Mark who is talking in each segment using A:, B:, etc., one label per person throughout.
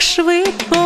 A: так швидко.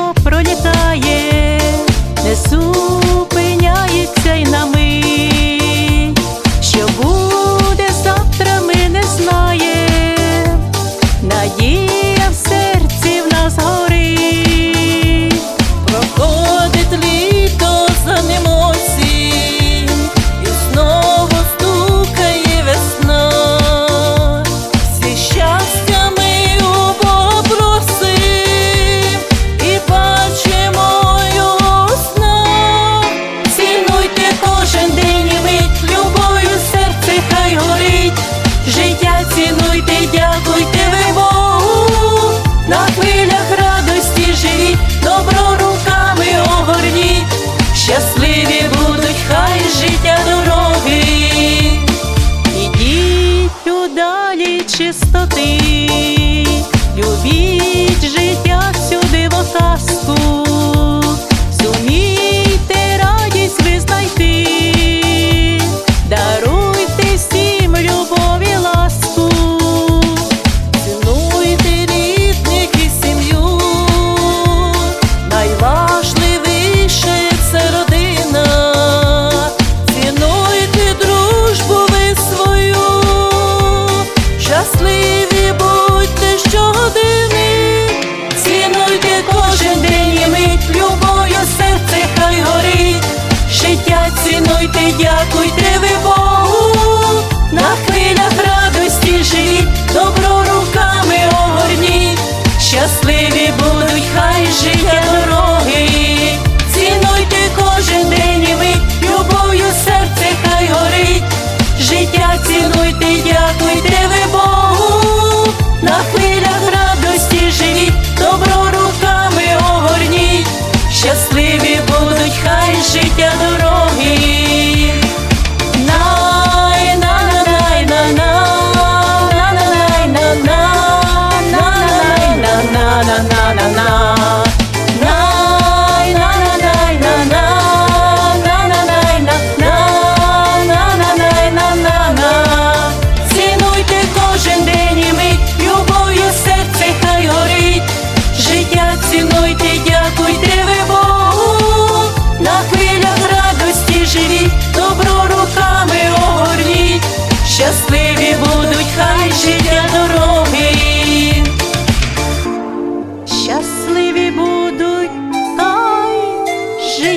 A: nobody Цінуйте дякуйте ви Богу, на хвилях радості живіть, добро руками огорніть, щасливі будуть, хай життя дороги, цінуйте кожен день і мить, любов'ю серце хай горить, життя цінуйте, дякуйте ви Богу, на хвилях радості живіть, добро руками.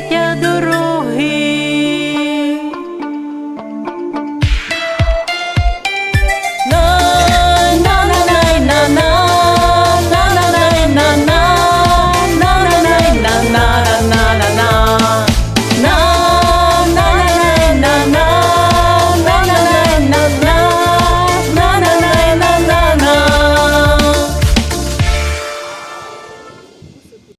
A: я дорога.